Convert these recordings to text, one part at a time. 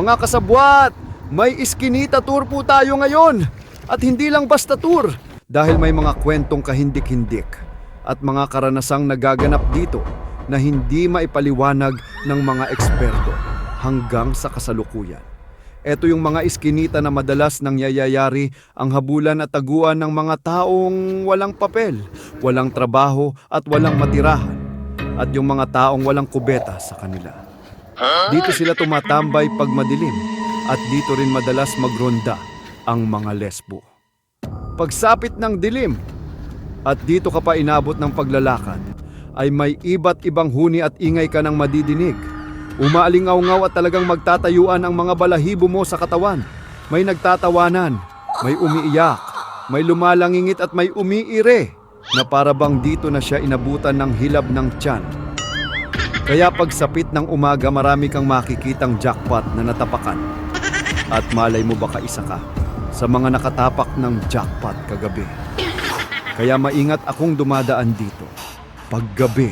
Mga kasabwat, may iskinita tour po tayo ngayon. At hindi lang basta tour, dahil may mga kwentong kahindik-hindik at mga karanasang nagaganap dito na hindi maipaliwanag ng mga eksperto hanggang sa kasalukuyan. Ito yung mga iskinita na madalas nangyayayari ang habulan at taguan ng mga taong walang papel, walang trabaho at walang matirahan at yung mga taong walang kubeta sa kanila. Dito sila tumatambay pag madilim at dito rin madalas magronda ang mga lesbo. Pagsapit ng dilim at dito ka pa inabot ng paglalakad ay may iba't ibang huni at ingay ka ng madidinig. Umaalingaw-ngaw at talagang magtatayuan ang mga balahibo mo sa katawan. May nagtatawanan, may umiiyak, may lumalangingit at may umiire na para bang dito na siya inabutan ng hilab ng tiyan. Kaya pagsapit ng umaga marami kang makikitang jackpot na natapakan. At malay mo baka isa ka sa mga nakatapak ng jackpot kagabi. Kaya maingat akong dumadaan dito. Paggabi,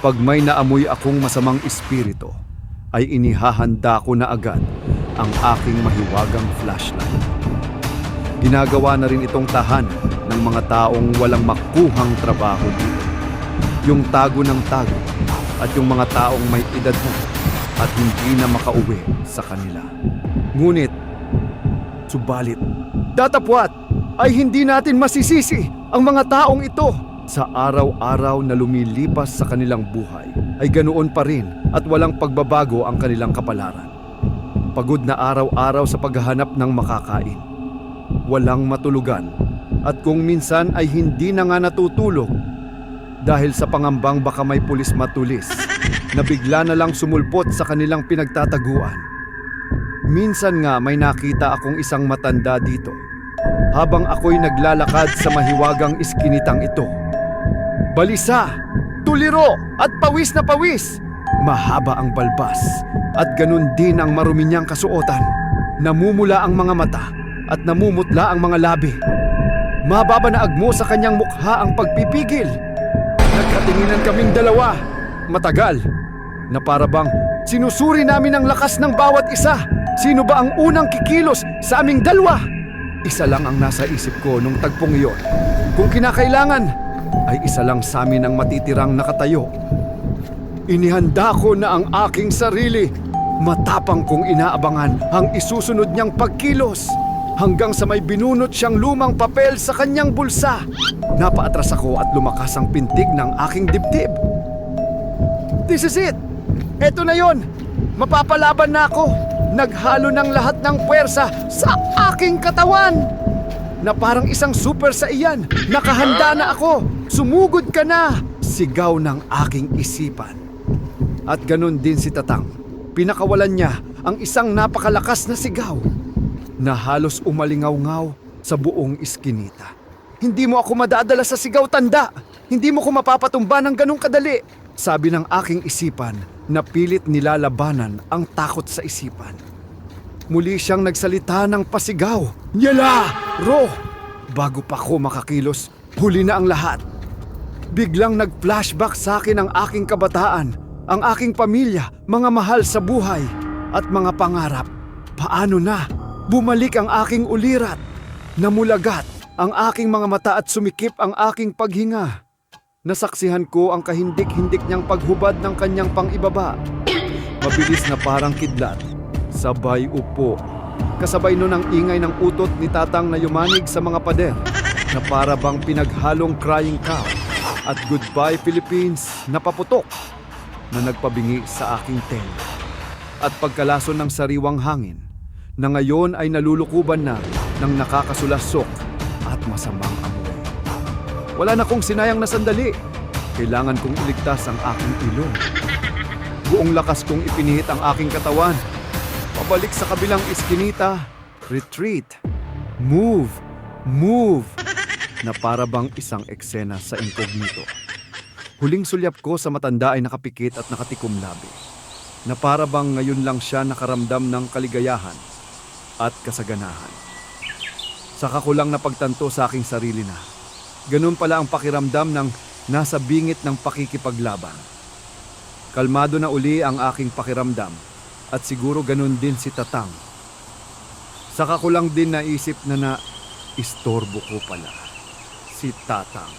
pag may naamoy akong masamang espiritu, ay inihahanda ko na agad ang aking mahiwagang flashlight. Ginagawa na rin itong tahan ng mga taong walang makuhang trabaho dito. Yung tago ng tago at yung mga taong may edad na at hindi na makauwi sa kanila. Ngunit, subalit, datapwat ay hindi natin masisisi ang mga taong ito sa araw-araw na lumilipas sa kanilang buhay ay ganoon pa rin at walang pagbabago ang kanilang kapalaran. Pagod na araw-araw sa paghahanap ng makakain. Walang matulugan at kung minsan ay hindi na nga natutulog dahil sa pangambang baka may pulis matulis na bigla na lang sumulpot sa kanilang pinagtataguan. Minsan nga may nakita akong isang matanda dito habang ako'y naglalakad sa mahiwagang iskinitang ito. Balisa, tuliro at pawis na pawis. Mahaba ang balbas at ganun din ang marumi niyang kasuotan. Namumula ang mga mata at namumutla ang mga labi. Mababa na agmo sa kanyang mukha ang pagpipigil. Nagkatinginan kaming dalawa. Matagal. Na para bang sinusuri namin ang lakas ng bawat isa. Sino ba ang unang kikilos sa aming dalawa? Isa lang ang nasa isip ko nung tagpong iyon. Kung kinakailangan, ay isa lang sa amin ang matitirang nakatayo. Inihanda ko na ang aking sarili. Matapang kong inaabangan ang isusunod niyang pagkilos. Hanggang sa may binunot siyang lumang papel sa kanyang bulsa. Napaatras ako at lumakas ang pintig ng aking dibdib. This is it! Eto na yon! Mapapalaban na ako! Naghalo ng lahat ng puwersa sa aking katawan! Na parang isang super sa iyan! Nakahanda na ako! Sumugod ka na! Sigaw ng aking isipan. At ganun din si Tatang. Pinakawalan niya ang isang napakalakas na sigaw na halos umalingaw-ngaw sa buong iskinita. Hindi mo ako madadala sa sigaw tanda. Hindi mo ko mapapatumba ng ganong kadali. Sabi ng aking isipan na pilit nilalabanan ang takot sa isipan. Muli siyang nagsalita ng pasigaw. Yala! Ro! Bago pa ko makakilos, huli na ang lahat. Biglang nag-flashback sa akin ang aking kabataan, ang aking pamilya, mga mahal sa buhay, at mga pangarap. Paano na? Bumalik ang aking ulirat. Namulagat ang aking mga mata at sumikip ang aking paghinga. Nasaksihan ko ang kahindik-hindik niyang paghubad ng kanyang pangibaba. Mabilis na parang kidlat. Sabay upo. Kasabay nun ang ingay ng utot ni tatang na yumanig sa mga pader na para bang pinaghalong crying cow at goodbye Philippines na paputok na nagpabingi sa aking tenga. At pagkalason ng sariwang hangin na ngayon ay nalulukuban na ng nakakasulasok at masamang amoy. Wala na kong sinayang na sandali. Kailangan kong iligtas ang aking ilong. Buong lakas kong ipinihit ang aking katawan. Pabalik sa kabilang iskinita. Retreat. Move. Move. Na para bang isang eksena sa incognito. Huling sulyap ko sa matanda ay nakapikit at nakatikom labi. Na para bang ngayon lang siya nakaramdam ng kaligayahan at kasaganahan. Saka ko lang napagtanto sa aking sarili na. Ganun pala ang pakiramdam ng nasa bingit ng pakikipaglaban. Kalmado na uli ang aking pakiramdam At siguro ganun din si Tatang. Saka ko lang din naisip na na istorbo ko pala. Si Tatang.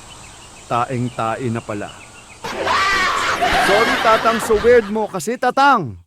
Taeng-tae na pala. Sorry Tatang, so weird mo kasi Tatang.